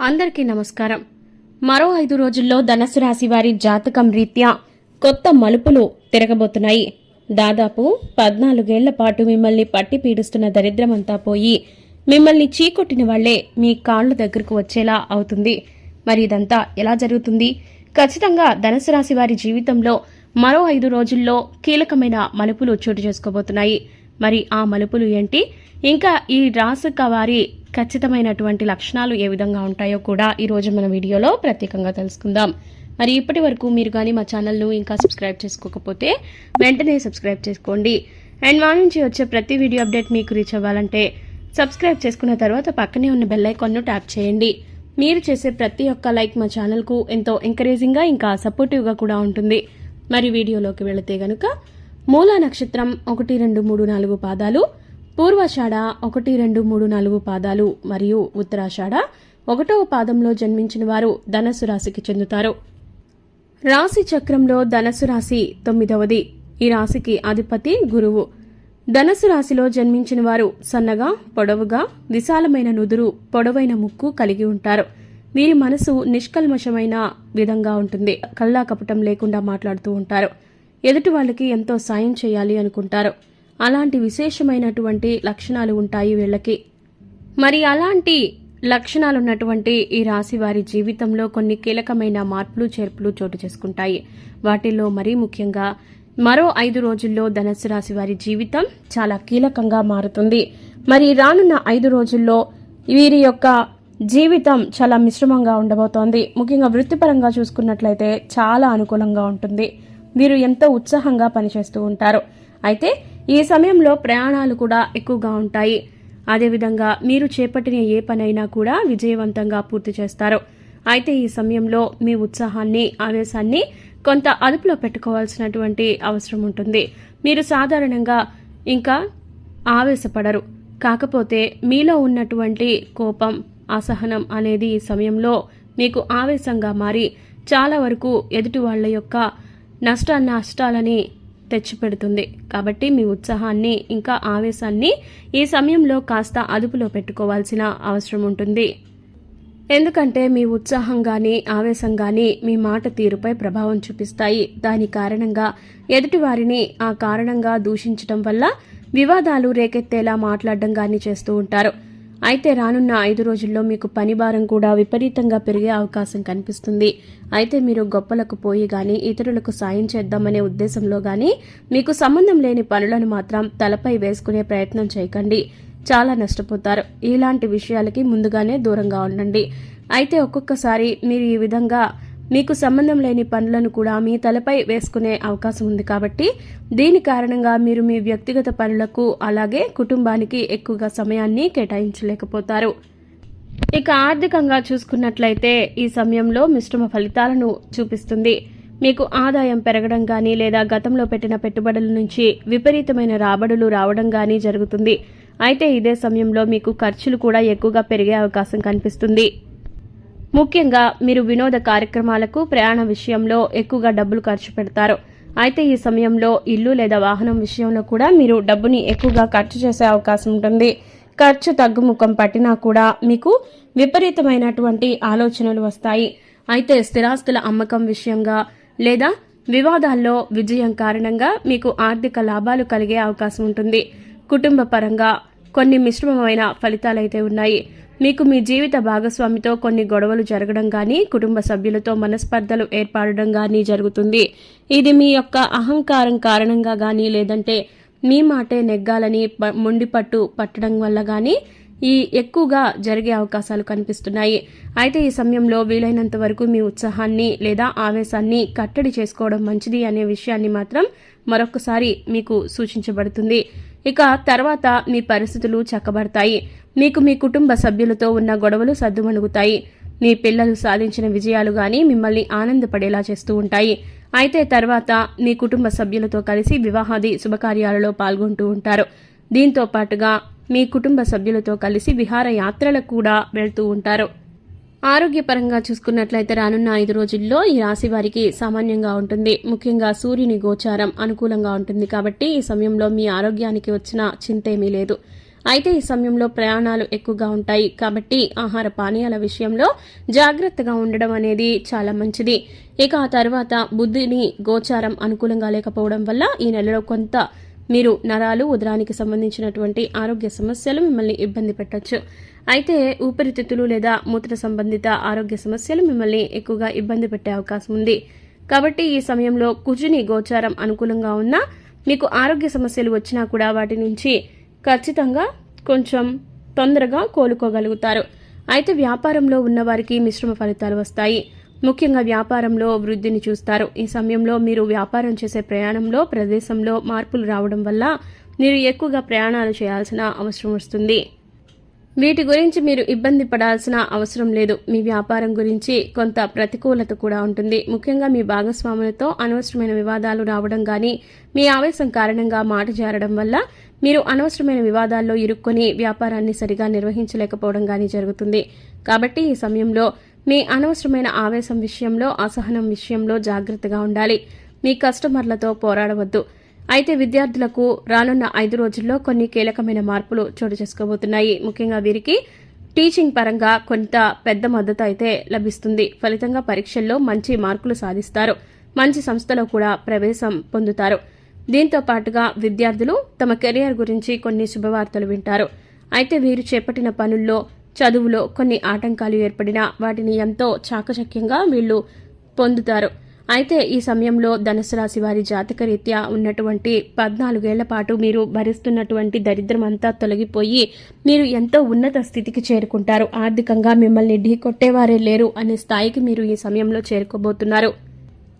అందరికీ నమస్కారం. మరో ఐదు రోజుల్లో ధనస్సు రాశి వారి జాతకం రీత్యా కొత్త మలుపులు తిరగబోతున్నాయి. దాదాపు పద్నాలుగేళ్ళ పాటు మిమ్మల్ని పట్టి పీడిస్తున్న దరిద్రమంతా పోయి మిమ్మల్ని చీకొట్టిన వాళ్ళే మీ కాళ్ళు దగ్గరకు వచ్చేలా అవుతుంది. మరి ఇదంతా ఎలా జరుగుతుంది? ఖచ్చితంగా ధనుసు రాశి వారి జీవితంలో మరో ఐదు రోజుల్లో కీలకమైన మలుపులు చోటు చేసుకోబోతున్నాయి. మరి ఆ మలుపులు ఏంటి? ఇంకా ఈ రాసుక వారి ఖచ్చితమైనటువంటి లక్షణాలు ఏ విధంగా ఉంటాయో కూడా ఈ రోజు మన వీడియోలో ప్రత్యేకంగా తెలుసుకుందాం. మరి ఇప్పటి వరకు మీరు కానీ మా ఛానల్ను ఇంకా సబ్స్క్రైబ్ చేసుకోకపోతే వెంటనే సబ్స్క్రైబ్ చేసుకోండి. అండ్ మా నుంచి వచ్చే ప్రతి వీడియో అప్డేట్ మీకు రీచ్ అవ్వాలంటే సబ్స్క్రైబ్ చేసుకున్న తర్వాత పక్కనే ఉన్న బెల్ ఐకాన్ను ట్యాప్ చేయండి. మీరు చేసే ప్రతి ఒక్క లైక్ మా ఛానల్కు ఎంతో ఎంకరేజింగ్గా ఇంకా సపోర్టివ్గా కూడా ఉంటుంది. మరి వీడియోలోకి వెళితే గనుక మూలా నక్షత్రం ఒకటి రెండు మూడు నాలుగు పాదాలు పూర్వాషాఢ ఒకటి రెండు మూడు నాలుగు పాదాలు మరియు ఉత్తరాషాఢ ఒకటవ పాదంలో జన్మించిన వారు ధనస్సు రాశికి చెందుతారు. రాశి చక్రంలో ధనస్సు రాశి తొమ్మిదవది. ఈ రాశికి అధిపతి గురువు. ధనస్సు రాశిలో జన్మించిన వారు సన్నగా పొడవుగా విశాలమైన నుదురు పొడవైన ముక్కు కలిగి ఉంటారు. వీరి మనసు నిష్కల్మషమైన విధంగా ఉంటుంది. కల్లా కపటం లేకుండా మాట్లాడుతూ ఉంటారు. ఎదుటి వాళ్ళకి ఎంతో సాయం చేయాలి అనుకుంటారు. అలాంటి విశేషమైనటువంటి లక్షణాలు ఉంటాయి వీళ్ళకి. మరి అలాంటి లక్షణాలున్నటువంటి ఈ రాశి వారి జీవితంలో కొన్ని కీలకమైన మార్పులు చేర్పులు చోటు చేసుకుంటాయి. వాటిల్లో మరీ ముఖ్యంగా మరో ఐదు రోజుల్లో ధనస్సు రాశి వారి జీవితం చాలా కీలకంగా మారుతుంది. మరి రానున్న ఐదు రోజుల్లో వీరి యొక్క జీవితం చాలా మిశ్రమంగా ఉండబోతోంది. ముఖ్యంగా వృత్తిపరంగా చూసుకున్నట్లయితే చాలా అనుకూలంగా ఉంటుంది. వీరు ఎంతో ఉత్సాహంగా పనిచేస్తూ ఉంటారు. అయితే ఈ సమయంలో ప్రయాణాలు కూడా ఎక్కువగా ఉంటాయి. అదేవిధంగా మీరు చేపట్టిన ఏ పనైనా కూడా విజయవంతంగా పూర్తి చేస్తారు. అయితే ఈ సమయంలో మీ ఉత్సాహాన్ని ఆవేశాన్ని కొంత అదుపులో పెట్టుకోవాల్సినటువంటి అవసరం ఉంటుంది. మీరు సాధారణంగా ఇంకా ఆవేశపడరు. కాకపోతే మీలో ఉన్నటువంటి కోపం అసహనం అనేది ఈ సమయంలో మీకు ఆవేశంగా మారి చాలా వరకు ఎదుటి వాళ్ళ యొక్క నష్ట నష్టాలని తెచ్చిపెడుతుంది. కాబట్టి మీ ఉత్సాహాన్ని ఇంకా ఆవేశాన్ని ఈ సమయంలో కాస్త అదుపులో పెట్టుకోవాల్సిన అవసరం ఉంటుంది. ఎందుకంటే మీ ఉత్సాహం కానీ ఆవేశం కానీ మీ మాట తీరుపై ప్రభావం చూపిస్తాయి. దాని కారణంగా ఎదుటి వారిని ఆ కారణంగా దూషించడం వల్ల వివాదాలు రేకెత్తేలా మాట్లాడడం కానీ చేస్తూ ఉంటారు. అయితే రానున్న ఐదు రోజుల్లో మీకు పని భారం కూడా విపరీతంగా పెరిగే అవకాశం కనిపిస్తుంది. అయితే మీరు గొప్పలకు పోయి గాని ఇతరులకు సాయం చేద్దామనే ఉద్దేశంలో గాని మీకు సంబంధం లేని పనులను మాత్రం తలపై వేసుకునే ప్రయత్నం చేయకండి. చాలా నష్టపోతారు. ఇలాంటి విషయాలకి ముందుగానే దూరంగా ఉండండి. అయితే ఒక్కొక్కసారి మీరు ఈ విధంగా మీకు సంబంధం లేని పనులను కూడా మీ తలపై వేసుకునే అవకాశం ఉంది కాబట్టి దీని కారణంగా మీరు మీ వ్యక్తిగత పనులకు అలాగే కుటుంబానికి ఎక్కువగా సమయాన్ని కేటాయించలేకపోతారు. ఇక ఆర్థికంగా చూసుకున్నట్లయితే ఈ సమయంలో మిశ్రమ ఫలితాలను చూపిస్తుంది. మీకు ఆదాయం పెరగడం కానీ లేదా గతంలో పెట్టిన పెట్టుబడుల నుంచి విపరీతమైన రాబడులు రావడం కానీ జరుగుతుంది. అయితే ఇదే సమయంలో మీకు ఖర్చులు కూడా ఎక్కువగా పెరిగే అవకాశం కనిపిస్తుంది. ముఖ్యంగా మీరు వినోద కార్యక్రమాలకు ప్రయాణ విషయంలో ఎక్కువగా డబ్బులు ఖర్చు పెడతారు. అయితే ఈ సమయంలో ఇల్లు లేదా వాహనం విషయంలో కూడా మీరు డబ్బుని ఎక్కువగా ఖర్చు చేసే అవకాశం ఉంటుంది. ఖర్చు తగ్గుముఖం పట్టినా కూడా మీకు విపరీతమైనటువంటి ఆలోచనలు వస్తాయి. అయితే స్థిరాస్తుల అమ్మకం విషయంగా లేదా వివాదాల్లో విజయం కారణంగా మీకు ఆర్థిక లాభాలు కలిగే అవకాశం ఉంటుంది. కుటుంబ పరంగా కొన్ని మిశ్రమమైన ఫలితాలైతే ఉన్నాయి. మీకు మీ జీవిత భాగస్వామితో కొన్ని గొడవలు జరగడం కానీ కుటుంబ సభ్యులతో మనస్పర్ధలు ఏర్పడడం కానీ జరుగుతుంది. ఇది మీ యొక్క అహంకారం కారణంగా కానీ లేదంటే మీ మాటే నెగ్గాలని మొండిపట్టు పట్టడం వల్ల కానీ ఈ ఎక్కువగా జరిగే అవకాశాలు కనిపిస్తున్నాయి. అయితే ఈ సమయంలో వీలైనంత వరకు మీ ఉత్సాహాన్ని లేదా ఆవేశాన్ని కట్టడి చేసుకోవడం మంచిది అనే విషయాన్ని మాత్రం మరొకసారి మీకు సూచించబడుతుంది. ఇక తర్వాత మీ పరిస్థితులు చక్కబడతాయి. మీకు మీ కుటుంబ సభ్యులతో ఉన్న గొడవలు సర్దుమణుగుతాయి మీ పిల్లలు సాధించిన విజయాలు గాని మిమ్మల్ని ఆనందపడేలా చేస్తూ ఉంటాయి. అయితే తర్వాత మీ కుటుంబ సభ్యులతో కలిసి వివాహాది శుభకార్యాలలో పాల్గొంటూ ఉంటారు. దీంతో పాటుగా మీ కుటుంబ సభ్యులతో కలిసి విహార యాత్రలకు కూడా వెళ్తూ ఉంటారు. ఆరోగ్యపరంగా చూసుకున్నట్లయితే రానున్న ఐదు రోజుల్లో ఈ రాశి వారికి సామాన్యంగా ఉంటుంది. ముఖ్యంగా సూర్యుని గోచారం అనుకూలంగా ఉంటుంది కాబట్టి ఈ సమయంలో మీ ఆరోగ్యానికి వచ్చిన చింతేమీ లేదు. అయితే ఈ సమయంలో ప్రయాణాలు ఎక్కువగా ఉంటాయి. కాబట్టి ఆహార పానీయాల విషయంలో జాగ్రత్తగా ఉండడం అనేది చాలా మంచిది. ఇక ఆ తర్వాత బుద్ధిని గోచారం అనుకూలంగా లేకపోవడం వల్ల ఈ నెలలో కొంత మీరు నరాలు ఉదరానికి సంబంధించినటువంటి ఆరోగ్య సమస్యలు మిమ్మల్ని ఇబ్బంది పెట్టవచ్చు అయితే ఊపిరితిత్తులు లేదా మూత్ర సంబంధిత ఆరోగ్య సమస్యలు మిమ్మల్ని ఎక్కువగా ఇబ్బంది పెట్టే అవకాశం ఉంది. కాబట్టి ఈ సమయంలో కుజుని గోచారం అనుకూలంగా ఉన్నా మీకు ఆరోగ్య సమస్యలు వచ్చినా కూడా వాటి నుంచి ఖచ్చితంగా కొంచెం తొందరగా కోలుకోగలుగుతారు. అయితే వ్యాపారంలో ఉన్నవారికి మిశ్రమ ఫలితాలు వస్తాయి. ముఖ్యంగా వ్యాపారంలో వృద్ధిని చూస్తారు. ఈ సమయంలో మీరు వ్యాపారం చేసే ప్రయాణంలో ప్రదేశంలో మార్పులు రావడం వల్ల మీరు ఎక్కువగా ప్రయాణాలు చేయాల్సిన అవసరం వస్తుంది. వీటి గురించి మీరు ఇబ్బంది పడాల్సిన అవసరం లేదు. మీ వ్యాపారం గురించి కొంత ప్రతికూలత కూడా ఉంటుంది. ముఖ్యంగా మీ భాగస్వాములతో అనవసరమైన వివాదాలు రావడం గాని మీ ఆవేశం కారణంగా మాట జారడం వల్ల మీరు అనవసరమైన వివాదాల్లో ఇరుక్కొని వ్యాపారాన్ని సరిగా నిర్వహించలేకపోవడం గాని జరుగుతుంది. కాబట్టి ఈ సమయంలో మీ అనవసరమైన ఆవేశం విషయంలో అసహనం విషయంలో జాగ్రత్తగా ఉండాలి. మీ కస్టమర్లతో పోరాడవద్దు. అయితే విద్యార్థులకు రానున్న ఐదు రోజుల్లో కొన్ని కీలకమైన మార్పులు చోటు చేసుకోబోతున్నాయి. ముఖ్యంగా వీరికి టీచింగ్ పరంగా కొంత పెద్ద మద్దతు అయితే లభిస్తుంది. ఫలితంగా పరీక్షల్లో మంచి మార్కులు సాధిస్తారు. మంచి సంస్థలో కూడా ప్రవేశం పొందుతారు. దీంతో పాటుగా విద్యార్థులు తమ కెరియర్ గురించి కొన్ని శుభవార్తలు వింటారు. అయితే వీరు చేపట్టిన పనుల్లో చదువులో కొన్ని ఆటంకాలు ఏర్పడినా వాటిని ఎంతో చాకచక్యంగా వీళ్ళు పొందుతారు. అయితే ఈ సమయంలో ధనుసు రాశి వారి జాతక రీత్యా ఉన్నటువంటి పద్నాలుగేళ్ళ పాటు మీరు భరిస్తున్నటువంటి దరిద్రం అంతా తొలగిపోయి మీరు ఎంతో ఉన్నత స్థితికి చేరుకుంటారు. ఆర్థికంగా మిమ్మల్ని ఢీకొట్టేవారే లేరు అనే స్థాయికి మీరు ఈ సమయంలో చేరుకోబోతున్నారు.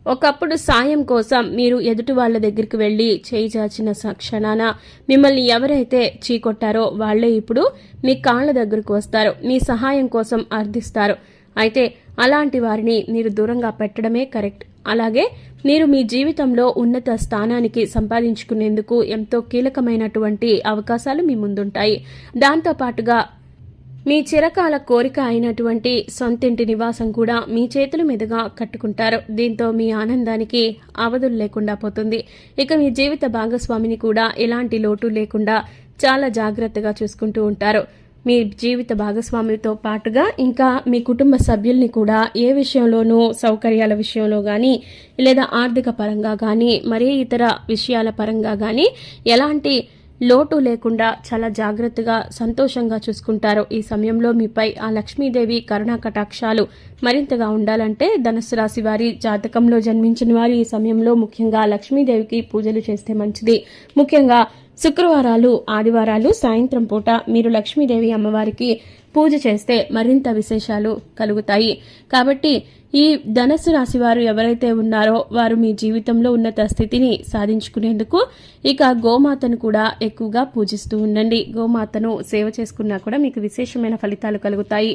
ఒకప్పుడు సాయం కోసం మీరు ఎదుటి వాళ్ళ దగ్గరికి వెళ్ళి చేయిచాచిన క్షణాన మిమ్మల్ని ఎవరైతే చీకొట్టారో వాళ్ళే ఇప్పుడు మీ కాళ్ళ దగ్గరకు వస్తారు. మీ సహాయం కోసం అర్థిస్తారు. అయితే అలాంటి వారిని మీరు దూరంగా పెట్టడమే కరెక్ట్. అలాగే మీరు మీ జీవితంలో ఉన్నత స్థానానికి సంపాదించుకునేందుకు ఎంతో కీలకమైనటువంటి అవకాశాలు మీ ముందుంటాయి. దాంతోపాటుగా మీ చిరకాల కోరిక అయినటువంటి సొంతింటి నివాసం కూడా మీ చేతుల మీదుగా కట్టుకుంటారు. దీంతో మీ ఆనందానికి అవధులు లేకుండా పోతుంది. ఇక మీ జీవిత భాగస్వామిని కూడా ఎలాంటి లోటు లేకుండా చాలా జాగ్రత్తగా చూసుకుంటూ ఉంటారు. మీ జీవిత భాగస్వామితో పాటుగా ఇంకా మీ కుటుంబ సభ్యుల్ని కూడా ఏ విషయంలోనూ సౌకర్యాల విషయంలో కానీ లేదా ఆర్థిక పరంగా కానీ మరే ఇతర విషయాల పరంగా కానీ ఎలాంటి లోటు లేకుండా చాలా జాగ్రత్తగా సంతోషంగా చూసుకుంటారు ఈ సమయంలో మీపై ఆ లక్ష్మీదేవి కరుణా కటాక్షాలు మరింతగా ఉండాలంటే ధనుసు రాశి వారి జాతకంలో జన్మించిన వారు ఈ సమయంలో ముఖ్యంగా లక్ష్మీదేవికి పూజలు చేస్తే మంచిది. ముఖ్యంగా శుక్రవారాలు ఆదివారాలు సాయంత్రం పూట మీరు లక్ష్మీదేవి అమ్మవారికి పూజ చేస్తే మరింత విశేషాలు కలుగుతాయి. కాబట్టి ఈ ధనస్సు రాశి వారు ఎవరైతే ఉన్నారో వారు మీ జీవితంలో ఉన్నత స్థితిని సాధించుకునేందుకు ఇక గోమాతను కూడా ఎక్కువగా పూజిస్తూ ఉండండి. గోమాతను సేవ చేసుకున్నా కూడా మీకు విశేషమైన ఫలితాలు కలుగుతాయి.